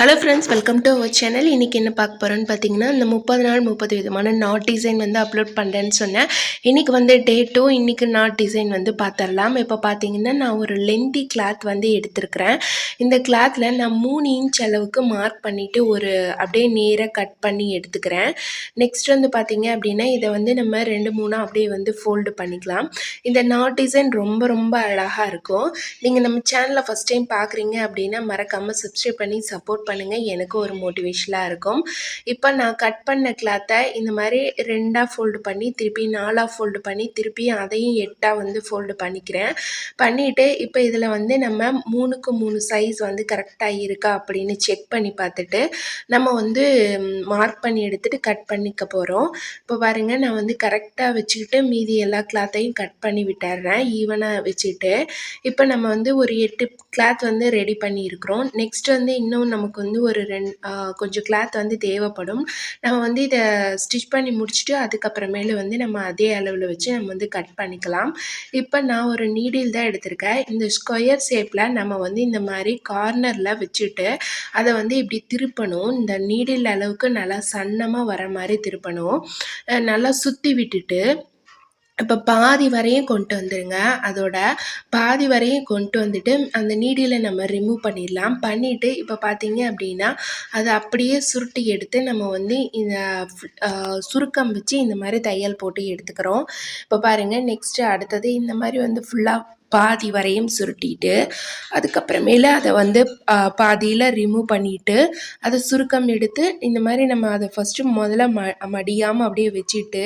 Hello friends welcome to our channel இன்றைக்கி என்ன பார்க்க போகிறோன்னு பார்த்தீங்கன்னா இந்த முப்பது நாள் முப்பது விதமான நாட் டிசைன் வந்து அப்லோட் பண்ணுறேன்னு சொன்னேன். இன்றைக்கி வந்து டே டூ இன்றைக்கி நாட் டிசைன் வந்து பார்த்துடலாம். இப்போ பார்த்தீங்கன்னா நான் ஒரு லென்த்தி கிளாத் வந்து எடுத்துருக்குறேன். இந்த கிளாத்தில் நான் மூணு இன்ச் அளவுக்கு மார்க் பண்ணிவிட்டு ஒரு அப்படியே நேராக கட் பண்ணி எடுத்துக்கிறேன். நெக்ஸ்ட் வந்து பார்த்தீங்க அப்படின்னா இதை வந்து நம்ம ரெண்டு மூணாக அப்படியே வந்து ஃபோல்டு பண்ணிக்கலாம். இந்த நாட் டிசைன் ரொம்ப ரொம்ப அழகாக இருக்கும். நீங்கள் நம்ம சேனலை ஃபஸ்ட் டைம் பார்க்குறீங்க அப்படின்னா மறக்காமல் சப்ஸ்கிரைப் பண்ணி சப்போர்ட் பண்ணுங்கள் எனக்கு ஒரு மோட்டிவேஷனாக இருக்கும். இப்போ நான் கட் பண்ண கிளாத்தை இந்த மாதிரி ரெண்டாக ஃபோல்டு பண்ணி திருப்பி நாலாக ஃபோல்டு பண்ணி திருப்பி அதையும் எட்டாக வந்து ஃபோல்டு பண்ணிக்கிறேன். பண்ணிவிட்டு இப்போ இதில் வந்து நம்ம மூணுக்கு மூணு சைஸ் வந்து கரெக்டாக இருக்கா அப்படின்னு செக் பண்ணி பார்த்துட்டு நம்ம வந்து மார்க் பண்ணி எடுத்துகிட்டு கட் பண்ணிக்க போகிறோம் இப்போ பாருங்கள் நான் வந்து கரெக்டாக வச்சுக்கிட்டு மீதி எல்லா கிளாத்தையும் கட் பண்ணி விட்டுறேன். ஈவனாக வச்சுட்டு இப்போ நம்ம வந்து ஒரு எட்டு கிளாத் வந்து ரெடி பண்ணியிருக்கிறோம். நெக்ஸ்ட் வந்து இன்னும் நமக்கு நமக்கு வந்து ஒரு ரெண் கொஞ்சம் கிளாத் வந்து தேவைப்படும். நம்ம வந்து இதை ஸ்டிச் பண்ணி முடிச்சுட்டு அதுக்கப்புறமேலு வந்து நம்ம அதே அளவில் வச்சு நம்ம வந்து கட் பண்ணிக்கலாம். இப்போ நான் ஒரு நீடில் தான் எடுத்திருக்கேன். இந்த ஸ்கொயர் ஷேப்பில் நம்ம வந்து இந்த மாதிரி கார்னரில் வச்சுட்டு அதை வந்து இப்படி திருப்பணும். இந்த நீடில் அளவுக்கு நல்லா சன்னமாக வர மாதிரி திருப்பணும். நல்லா சுற்றி விட்டுட்டு இப்போ பாதி வரையும் கொண்டு வந்துடுங்க அதோட பாதி வரையும் கொண்டு வந்துட்டு அந்த நீடியில் நம்ம ரிமூவ் பண்ணிடலாம். பண்ணிவிட்டு இப்போ பார்த்தீங்க அப்படின்னா அதை அப்படியே சுருட்டி எடுத்து நம்ம வந்து இந்த சுருக்கம் வச்சு இந்த மாதிரி தையல் போட்டு எடுத்துக்கிறோம். இப்போ பாருங்கள் நெக்ஸ்ட்டு அடுத்தது இந்த மாதிரி வந்து ஃபுல்லாக பாதி வரையும் சுருட்டிட்டு அதுக்கப்புறமேல அதை வந்து பாதியில் ரிமூவ் பண்ணிவிட்டு அதை சுருக்கம் எடுத்து இந்த மாதிரி நம்ம அதை ஃபஸ்ட்டு முதல்ல ம மடியாமல் அப்படியே வச்சுட்டு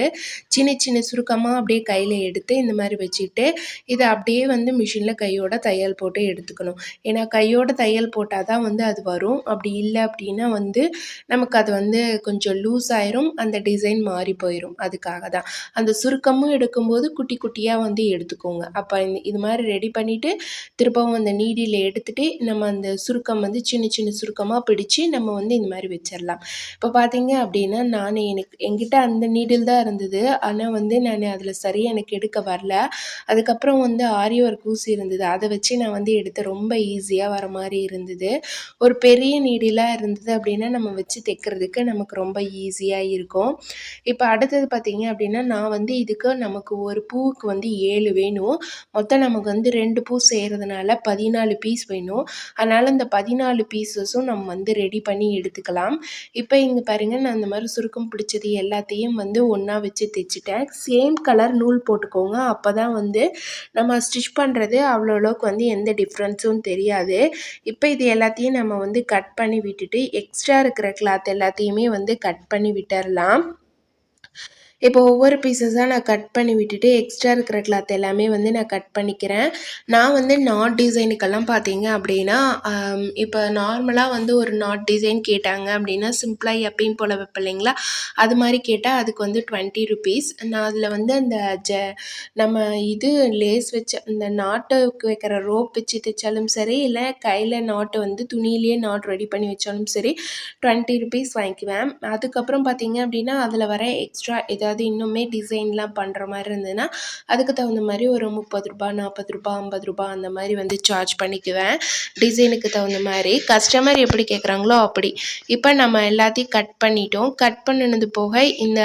சின்ன சின்ன சுருக்கமாக அப்படியே கையில் எடுத்து இந்த மாதிரி வச்சுட்டு இதை அப்படியே வந்து மிஷினில் கையோட தையல் போட்டு எடுத்துக்கணும். ஏன்னா கையோட தையல் போட்டால் தான் வந்து அது வரும். அப்படி இல்லை அப்படின்னா வந்து நமக்கு அது வந்து கொஞ்சம் லூஸ் ஆயிரும். அந்த டிசைன் மாறி போயிடும் அதுக்காக தான் அந்த சுருக்கமும் எடுக்கும்போது குட்டி குட்டியாக வந்து எடுத்துக்கோங்க. அப்போ இது மாதிரி மாதிரி ரெடி பண்ணிவிட்டு திரும்பவும் அந்த நீடியில் எடுத்துகிட்டு நம்ம அந்த சுருக்கம் வந்து சின்ன சின்ன சுருக்கமாக பிடிச்சி நம்ம வந்து இந்த மாதிரி வச்சிடலாம் இப்போ பார்த்தீங்க அப்படின்னா நான் எனக்கு என்கிட்ட அந்த நீடில் தான் இருந்தது. ஆனால் வந்து நான் அதில் சரியாக எனக்கு எடுக்க வரல. அதுக்கப்புறம் வந்து ஆரி ஒர்க் ஊசி இருந்தது. அதை வச்சு நான் வந்து எடுத்து ரொம்ப ஈஸியாக வர மாதிரி இருந்தது. ஒரு பெரிய நீடிலாக இருந்தது அப்படின்னா நம்ம வச்சு தைக்கிறதுக்கு நமக்கு ரொம்ப ஈஸியாக இருக்கும். இப்போ அடுத்தது பார்த்தீங்க அப்படின்னா நான் வந்து இதுக்கு நமக்கு ஒரு பூவுக்கு வந்து ஏழு வேணும். மொத்தம் நமக்கு நமக்கு வந்து ரெண்டு பூ செய்கிறதுனால பதினாலு பீஸ் வேணும். அதனால் இந்த பதினாலு பீசஸும் நம்ம வந்து ரெடி பண்ணி எடுத்துக்கலாம். இப்போ இங்கே பாருங்கள் நான் அந்த மாதிரி சுருக்கம் பிடிச்சது எல்லாத்தையும் வந்து ஒன்றா வச்சு தைச்சிட்டேன். சேம் கலர் நூல் போட்டுக்கோங்க. அப்போ தான் வந்து நம்ம ஸ்டிச் பண்ணுறது அவ்வளோ அளவுக்கு வந்து எந்த டிஃப்ரென்ஸும் தெரியாது. இப்போ இது எல்லாத்தையும் நம்ம வந்து கட் பண்ணி விட்டுட்டு எக்ஸ்ட்ரா இருக்கிற கிளாத் எல்லாத்தையுமே வந்து கட் பண்ணி விட்டுறலாம். இப்போ ஒவ்வொரு பீசஸாக நான் கட் பண்ணி விட்டுட்டு எக்ஸ்ட்ரா இருக்கிற கிளாத் எல்லாமே வந்து நான் கட் பண்ணிக்கிறேன். நான் வந்து நாட் டிசைனுக்கெல்லாம் பார்த்தீங்க அப்படின்னா இப்போ நார்மலாக வந்து ஒரு நாட் டிசைன் கேட்டாங்க அப்படின்னா சிம்பிளாக எப்பயும் போல் வைப்பேன் இல்லைங்களா? அது மாதிரி கேட்டால் அதுக்கு வந்து டுவெண்ட்டி ருபீஸ் நான் அதில் வந்து அந்த ஜ நம்ம இது லேஸ் வச்ச அந்த நாட்டுக்கு வைக்கிற ரோப் வச்சு தைச்சாலும் சரி இல்லை கையில் நாட்டு வந்து துணியிலேயே நாட் ரெடி பண்ணி வச்சாலும் சரி டுவெண்ட்டி ருபீஸ் வாங்கிக்குவேன். அதுக்கப்புறம் பார்த்தீங்க அப்படின்னா அதில் வர எக்ஸ்ட்ரா இதை ஏதாவது இன்னுமே டிசைன்லாம் பண்ணுற மாதிரி இருந்ததுன்னா அதுக்கு தகுந்த மாதிரி ஒரு முப்பது ரூபா நாற்பது ரூபா ஐம்பது ரூபா அந்த மாதிரி வந்து சார்ஜ் பண்ணிக்குவேன். டிசைனுக்கு தகுந்த மாதிரி. கஸ்டமர் எப்படி கேட்குறாங்களோ அப்படி. இப்போ நம்ம எல்லாத்தையும் கட் பண்ணிட்டோம். கட் பண்ணினது போக இந்த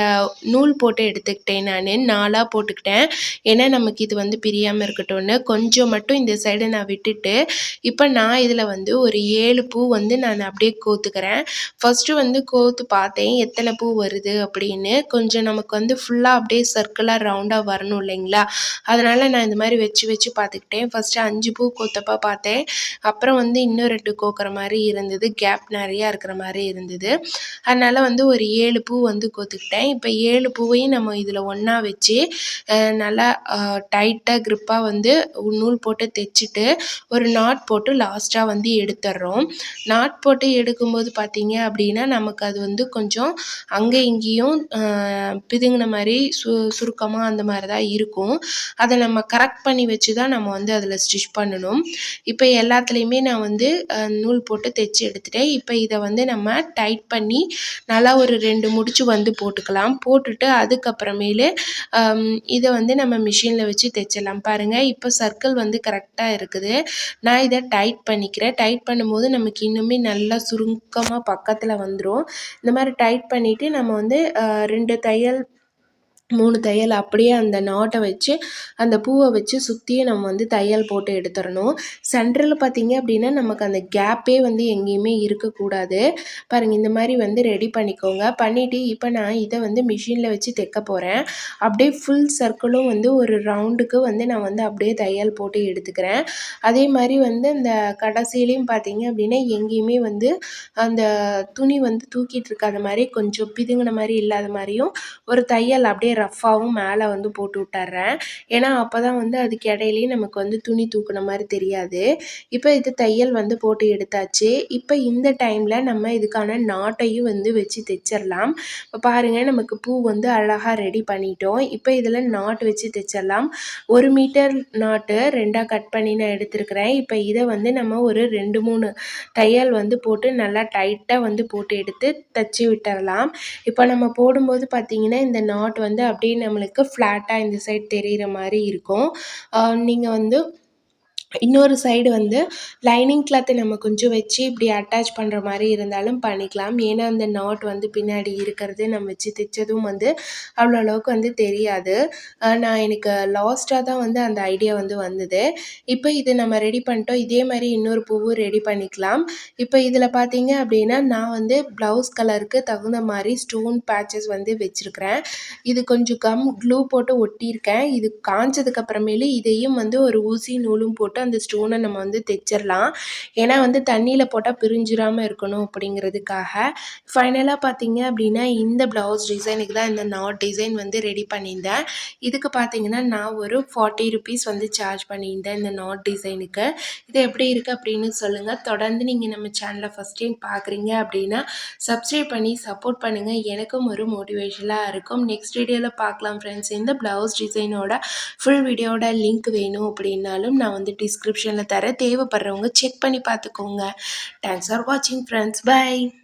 நூல் போட்டு எடுத்துக்கிட்டேன் நான். நாலாக போட்டுக்கிட்டேன். ஏன்னா நமக்கு இது வந்து பிரியாமல் இருக்கட்டும்னு. கொஞ்சம் மட்டும் இந்த சைடு நான் விட்டுட்டு இப்போ நான் இதில் வந்து ஒரு ஏழு பூ வந்து நான் அப்படியே கோத்துக்கிறேன். ஃபஸ்ட்டு வந்து கோத்து பார்த்தேன். எத்தனை பூ வருது அப்படின்னு. கொஞ்சம் நமக்கு நமக்கு வந்து ஃபுல்லாக அப்படியே சர்க்கிளாக ரவுண்டாக வரணும் இல்லைங்களா? அதனால் நான் இந்த மாதிரி வச்சு வச்சு பார்த்துக்கிட்டேன். ஃபஸ்ட்டு அஞ்சு பூ கோத்தப்பா பார்த்தேன். அப்புறம் வந்து இன்னும் ரெண்டு கோக்கிற மாதிரி இருந்தது. கேப் நிறையா இருக்கிற மாதிரி இருந்தது. அதனால் வந்து ஒரு ஏழு பூ வந்து கோத்துக்கிட்டேன். இப்போ ஏழு பூவையும் நம்ம இதில் ஒன்றா வச்சு நல்லா டைட்டாக க்ரிப்பாக வந்து நூல் போட்டு தைச்சிட்டு ஒரு நாட் போட்டு லாஸ்ட்டாக வந்து எடுத்துடுறோம் நாட் போட்டு எடுக்கும்போது பார்த்தீங்க அப்படின்னா நமக்கு அது வந்து கொஞ்சம் அங்கே இங்கேயும் பிதுங்கின மாதிரி சு சுருக்கமாக அந்த மாதிரி தான் இருக்கும். அதை நம்ம கரெக்ட் பண்ணி வச்சு தான் நம்ம வந்து அதில் ஸ்டிச் பண்ணணும். இப்போ எல்லாத்துலேயுமே நான் வந்து நூல் போட்டு தைச்சி எடுத்துட்டேன். இப்போ இதை வந்து நம்ம டைட் பண்ணி நல்லா ஒரு ரெண்டு முடிச்சு வந்து போட்டுக்கலாம். போட்டுட்டு அதுக்கப்புறமேலு இதை வந்து நம்ம மிஷினில் வச்சு தைச்சிடலாம். பாருங்கள் இப்போ சர்க்கிள் வந்து கரெக்டாக இருக்குது. நான் இதை டைட் பண்ணிக்கிறேன். டைட் பண்ணும்போது நமக்கு இன்னுமே நல்லா சுருக்கமாக பக்கத்தில் வந்துடும் இந்த மாதிரி டைட் பண்ணிவிட்டு நம்ம வந்து ரெண்டு தையல் மூணு தையல் அப்படியே அந்த நாட்டை வச்சு அந்த பூவை வச்சு சுற்றியும் நம்ம வந்து தையல் போட்டு எடுத்துடணும். சென்டரில் பார்த்திங்க அப்படின்னா நமக்கு அந்த கேப்பே வந்து எங்கேயுமே இருக்கக்கூடாது. பாருங்கள் இந்த மாதிரி வந்து ரெடி பண்ணிக்கோங்க. பண்ணிவிட்டு இப்போ நான் இதை வந்து மிஷினில் வச்சு தைக்க போகிறேன் அப்படியே ஃபுல் சர்க்கிளும் வந்து ஒரு ரவுண்டுக்கு வந்து நான் வந்து அப்படியே தையல் போட்டு எடுத்துக்கிறேன். அதே மாதிரி வந்து அந்த கடைசியிலையும் பார்த்தீங்க அப்படின்னா எங்கேயுமே வந்து அந்த துணி வந்து தூக்கிட்டு இருக்காத மாதிரி கொஞ்சம் பிதுங்கின மாதிரி இல்லாத மாதிரியும் ஒரு தையல் அப்படியே ரஃப்பாகவும் மேலே வந்து போட்டு விட்டுறேன். ஏன்னா அப்போ தான் வந்து அதுக்கு இடையிலேயே நமக்கு வந்து துணி தூக்குன மாதிரி தெரியாது. இப்போ இது தையல் வந்து போட்டு எடுத்தாச்சு. இப்போ இந்த டைமில் நம்ம இதுக்கான நாட்டையும் வந்து வச்சு தைச்சிடலாம். இப்போ பாருங்கள் நமக்கு பூ வந்து அழகாக ரெடி பண்ணிட்டோம். இப்போ இதில் நாட்டு வச்சு தைச்சிடலாம். ஒரு மீட்டர் நாட்டு ரெண்டாக கட் பண்ணி நான் எடுத்துருக்கிறேன். இப்போ இதை வந்து நம்ம ஒரு ரெண்டு மூணு தையல் வந்து போட்டு நல்லா டைட்டாக வந்து போட்டு எடுத்து தச்சு விட்டுறலாம் இப்போ நம்ம போடும்போது பார்த்திங்கன்னா இந்த நாட் வந்து அப்படியே நம்மளுக்கு ஃப்ளாட்டாக இந்த சைட் தெரிகிற மாதிரி இருக்கும். நீங்கள் வந்து இன்னொரு சைடு வந்து லைனிங் கிளாத்தை நம்ம கொஞ்சம் வச்சு இப்படி அட்டாச் பண்ணுற மாதிரி இருந்தாலும் பண்ணிக்கலாம். ஏன்னா அந்த நாட் வந்து பின்னாடி இருக்கிறது நம்ம வச்சு தைச்சதும் வந்து அவ்வளோ அளவுக்கு வந்து தெரியாது. நான் எனக்கு லாஸ்ட்டாக தான் வந்து அந்த ஐடியா வந்து வந்தது. இப்போ இது நம்ம ரெடி பண்ணிட்டோம். இதே மாதிரி இன்னொரு பூவும் ரெடி பண்ணிக்கலாம். இப்போ இதில் பார்த்தீங்க அப்படின்னா நான் வந்து ப்ளவுஸ் கலருக்கு தகுந்த மாதிரி ஸ்டோன் பேச்சஸ் வந்து வச்சுருக்கிறேன். இது கொஞ்சம் கம் க்ளூ போட்டு ஒட்டியிருக்கேன். இது காஞ்சதுக்கப்புறமேலு இதையும் வந்து ஒரு ஊசி நூலும் போட்டு அந்த ஸ்டோனை நம்ம வந்து தைச்சிடலாம் ஏன்னா வந்து தண்ணியில் போட்டால் பிரிஞ்சிடாமல் இருக்கணும் அப்படிங்கிறதுக்காக. ஃபைனலாக பார்த்தீங்க அப்படின்னா இந்த ப்ளவுஸ் டிசைனுக்கு தான் இந்த நாட் டிசைன் வந்து ரெடி பண்ணியிருந்தேன். இதுக்கு பார்த்தீங்கன்னா நான் ஒரு ஃபார்ட்டி ருபீஸ் வந்து சார்ஜ் பண்ணியிருந்தேன் இந்த நாட் டிசைனுக்கு இது எப்படி இருக்குது அப்படின்னு சொல்லுங்கள் தொடர்ந்து நீங்கள் நம்ம சேனலை ஃபஸ்ட் டைம் பார்க்குறீங்க அப்படின்னா சப்ஸ்கிரைப் பண்ணி சப்போர்ட் பண்ணுங்கள் எனக்கும் ஒரு மோட்டிவேஷனாக இருக்கும். நெக்ஸ்ட் வீடியோவில் பார்க்கலாம் ஃப்ரெண்ட்ஸ் இந்த ப்ளவுஸ் டிசைனோட ஃபுல் வீடியோட லிங்க் வேணும் அப்படின்னாலும் நான் வந்து டிஸ்கிரிப்ஷனில் தர தேவைப்படுறவங்க செக் பண்ணி பார்த்துக்கோங்க. தேங்க்ஸ் ஃபார் வாட்சிங் ஃப்ரெண்ட்ஸ் பை